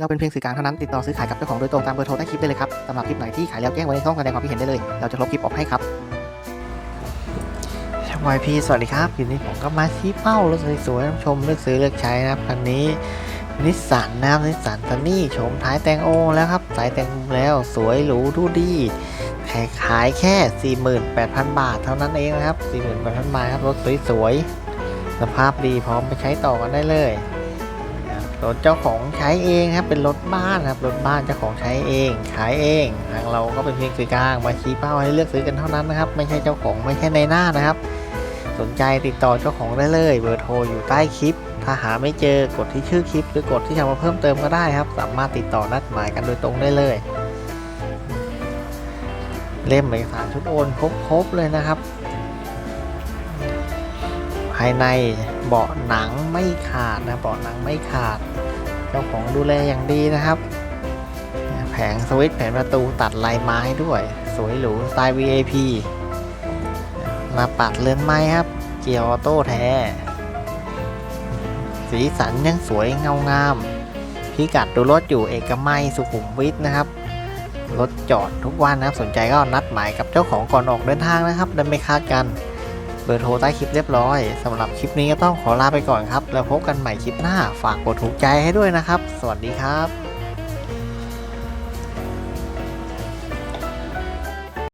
เราเป็นเพียงสื่อกลางเท่านั้นติดต่อซื้อขายกับเจ้าของโดยตรงตามเบอร์โทรใต้คลิปได้เลยครับสำหรับคลิปไหนที่ขายแล้วแจ้งไว้ในช่องแสดงความคิดเห็นได้เลย เราจะลบคลิปออกให้ครับวายพีสวัสดีครับทีนี้ผมก็มาชี้เป้ารถสวยๆท่านชมเลือกซื้อเลือกใช้นะครับคันนี้นิสสันนะครับนิสสันซันนี่โฉมท้ายแตงโอแล้วครับสายแตงโมแล้วสวยหรูดูดีแค่ขายแค่ 48,000 บาทเท่านั้นเองนะครับ 48,000 บาทครับรถสวยๆสภาพดีพร้อมไปใช้ต่อกันได้เลย รถเจ้าของใช้เองครับเป็นรถบ้านครับรถบ้านเจ้าของใช้เอง ขายเองทางเราก็เป็นเพียงสื่อกลางมาชี้เป้าให้เลือกซื้อกันเท่านั้นนะครับ ไม่ใช่เจ้าของไม่ใช่ในหน้านะครับ สนใจติดต่อเจ้าของได้เลย เบอร์โทรอยู่ใต้คลิป ถ้าหาไม่เจอกดที่ชื่อคลิป หรือกดที่จะมาเพิ่มเติมก็ได้ครับ สามารถติดต่อนัดหมายกันโดยตรงได้เลย เล่มเอกสารชุดโอนครบๆเลยนะครับายในเบาะหนังไม่ขาดนะเบาะหนังไม่ขาด เจ้าของดูแลอย่างดีนะครับ แผงสวิตช์แผงประตูตัดลายไม้ด้วย สวยหรูสไตล์ VIP มาปัดเรือนไม้ครับ เกียร์ออโต้แท้ สีสันยังสวยเงางามพิกัดดูรถอยู่เอกมัยสุขุมวิทนะครับรถจอดทุกวันนะครับสนใจก็นัดหมายกับเจ้าของก่อนออกเดินทางนะครับได้ไม่คาดกัน บอร์โทรใต้คลิปเรียบร้อยสำหรับคลิปนี้ก็ต้องขอลาไปก่อนครับ แล้วพบกันใหม่คลิปหน้า ฝากกดถูกใจให้ด้วยนะครับ สวัสดีครับ